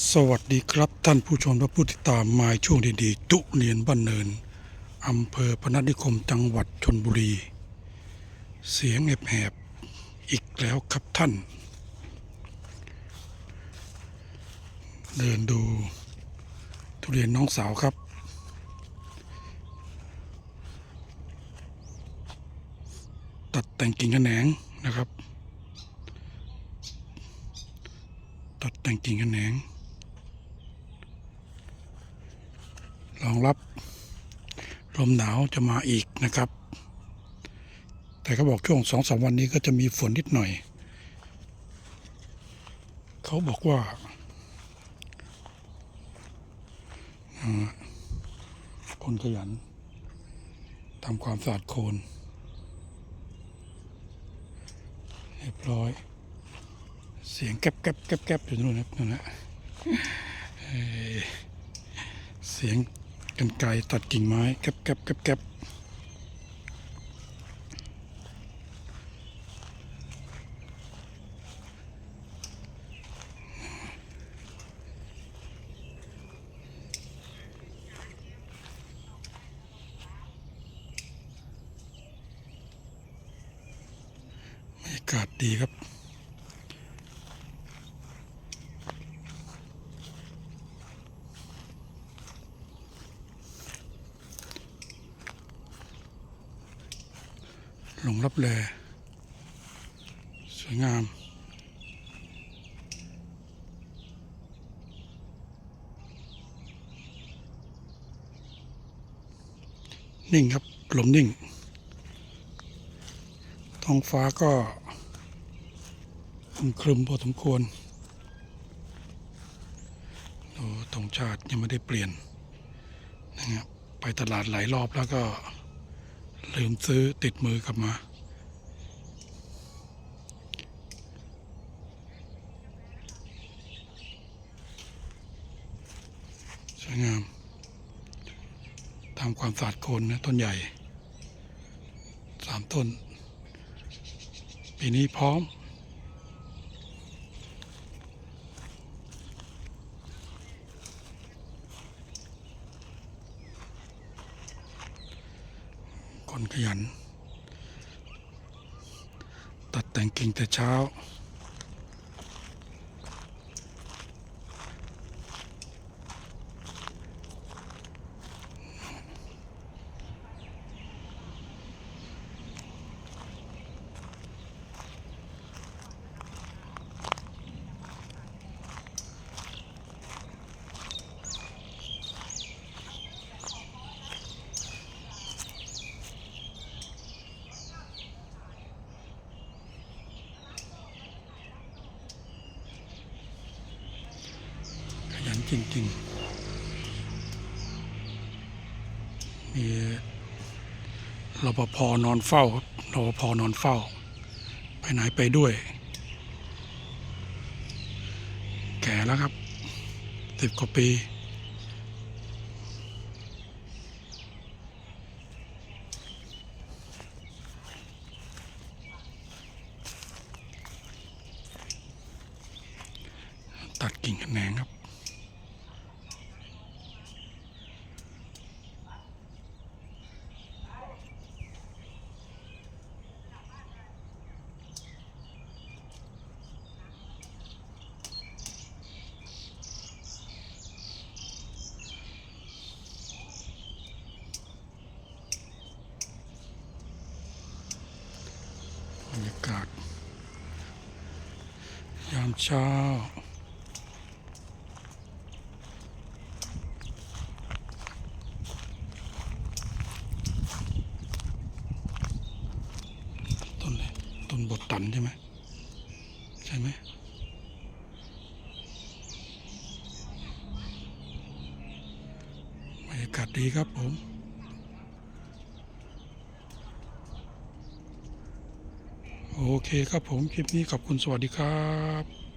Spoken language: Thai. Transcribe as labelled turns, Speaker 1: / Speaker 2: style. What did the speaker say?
Speaker 1: สวัสดีครับท่านผู้ชมและผู้ติดตามมาช่วงดีๆตุเนียนบ้านเนินอำเภอพนัสนิคมจังหวัดชนบุรี เสียงแหบๆอีกแล้วครับท่าน เดินดูทุเรียนน้องสาวครับ ตัดแต่งกิ่งกระแขนงนะครับ ตัดแต่งกิ่งกระแขนง รองรับลมหนาวจะมาอีกนะครับ แต่เขาบอกช่วงสองสามวันนี้ก็จะมีฝนนิดหน่อย เขาบอกว่าคนขยันทำความสะอาดโคนเรียบร้อย เสียงแก๊บแก๊บแก๊บแก๊บอยู่นู่นนะครับนั่นนะเสียง กันไกรตัดกิ่งไม้แก๊บแก๊บแก๊บแก๊บบรรยากาศดีครับ หลงรับแลสวยงาม นิ่งครับลมนิ่ง ท้องฟ้าก็ครึมครึมๆพอสมควรโอ้ตรงชาติยังไม่ได้เปลี่ยนนะครับไปตลาดหลายรอบแล้วก็ ลืมซื้อติดมือกลับมา สวยงามทำความสะอาดโคนนะต้นใหญ่สามต้น ปีนี้พร้อม คนขยัน ตัดแต่งกิ่งแต่เช้า จริง ๆ มีรปภนอนเฝ้าครับรปภนอนเฝ้า ไปไหนไปด้วย แก่แล้วครับสิบกว่าปีตัดกิ่งแขนงครับ รยากาศ ยามเช้าต้นเลยต้นบทตันใช่ไหมใช่ไหมบรรยากาศดีครับผม โอเคครับผมคลิปนี้ขอบคุณสวัสดีครับ